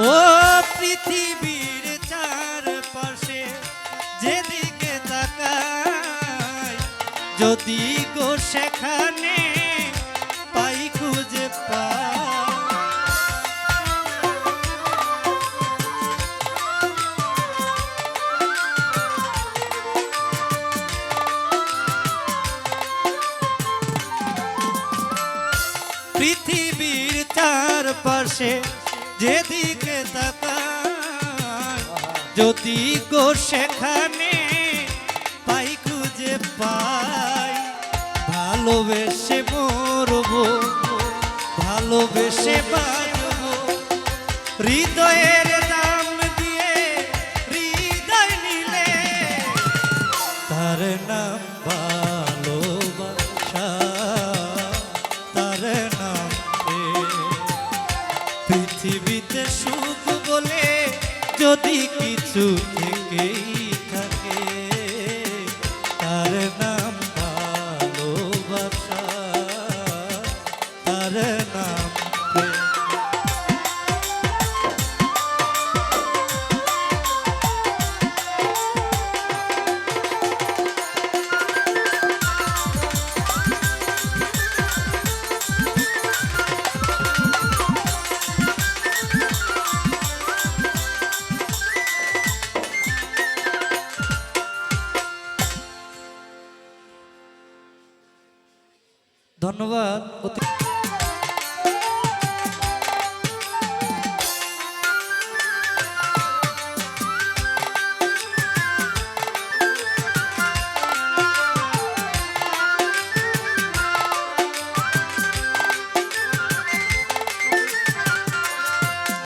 ও পৃথিবীর চারপাশে যেদিকে তাকাই যদি গো সেখানে পাই খুঁজে পাই। পৃথিবীর চারপাশে যেদিকে তাকাই যদি গো সেখানে পাই খুঁজে পাই, ভালোবেসে মরব, ভালোবেসে বাজব হৃদয়ের দাম দিয়ে হৃদয় নিলে, তার নাম যদি কিছু থেকেই থাকে তার নাম ভালোবাসা তার ধন্যবাদ।